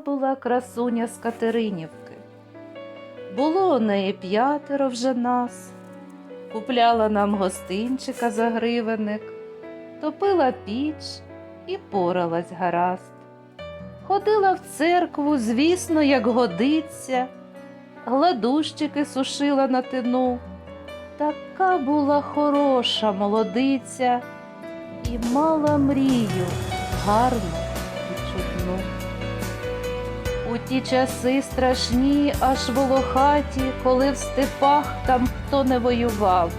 була красуня з Катеринівки. Було у неї п'ятеро вже нас, купляла нам гостинчика за гривенник, топила піч і поралась гаразд. Ходила в церкву, звісно, як годиться, гладущики сушила на тину. Така була хороша молодиця і мала мрію гарну і чудну. У ті часи страшні, аж волохаті, коли в степах там хто не воював.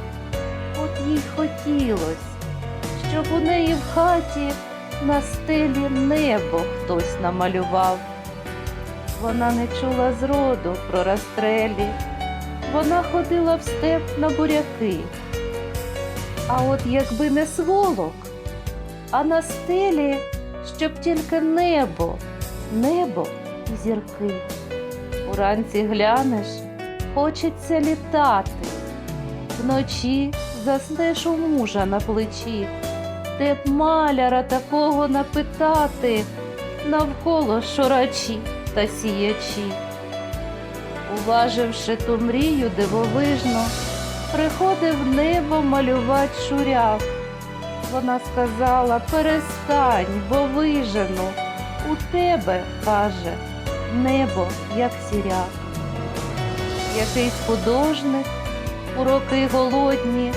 От їй хотілось, щоб у неї в хаті на стелі небо хтось намалював. Вона не чула зроду про розстрелі, вона ходила в степ на буряки. А от якби не сволок, а на стелі, щоб тільки небо, небо і зірки. Уранці глянеш, хочеться літати, вночі заснеш у мужа на плечі, де б маляра такого напитати, навколо шорачі та сіячі. Уваживши ту мрію дивовижну, приходив небо малювати шуряв. Вона сказала, перестань, бо вижену. У тебе, каже, небо, як сіряк. Якийсь художник у роки голодні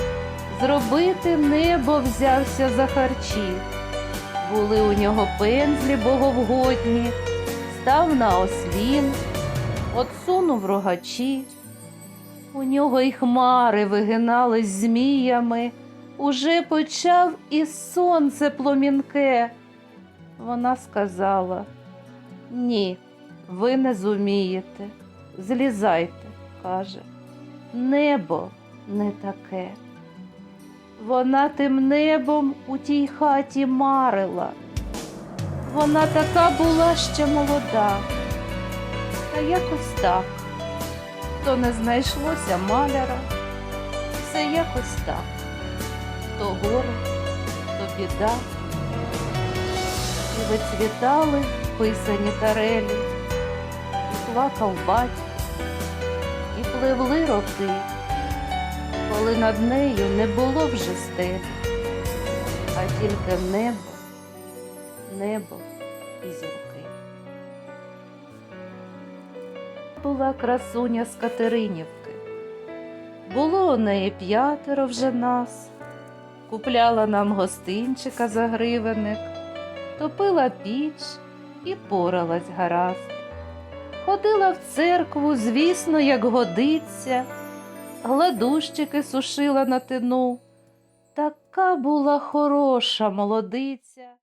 зробити небо взявся за харчі. Були у нього пензлі боговгодні, став на ослін, отсунув рогачі. У нього й хмари вигинались зміями, уже почав і сонце пломінке. Вона сказала: Ні, ви не зумієте. Злізайте, каже, небо не таке. Вона тим небом у тій хаті марила. Вона така була ще молода. Та якось так. То не знайшлося маляра, все якось так. То горе, то біда. І вицвітали писані тарелі, плакав батько, і пливли роки, коли над нею не було вже стелі, а тільки небо, небо і зірки. Була красуня з Катеринівки. Було у неї п'ятеро вже нас, купляла нам гостинчика за гривенник топила піч і поралась гаразд. Ходила в церкву, звісно, як годиться, гладущики сушила на тину. Така була хороша молодиця.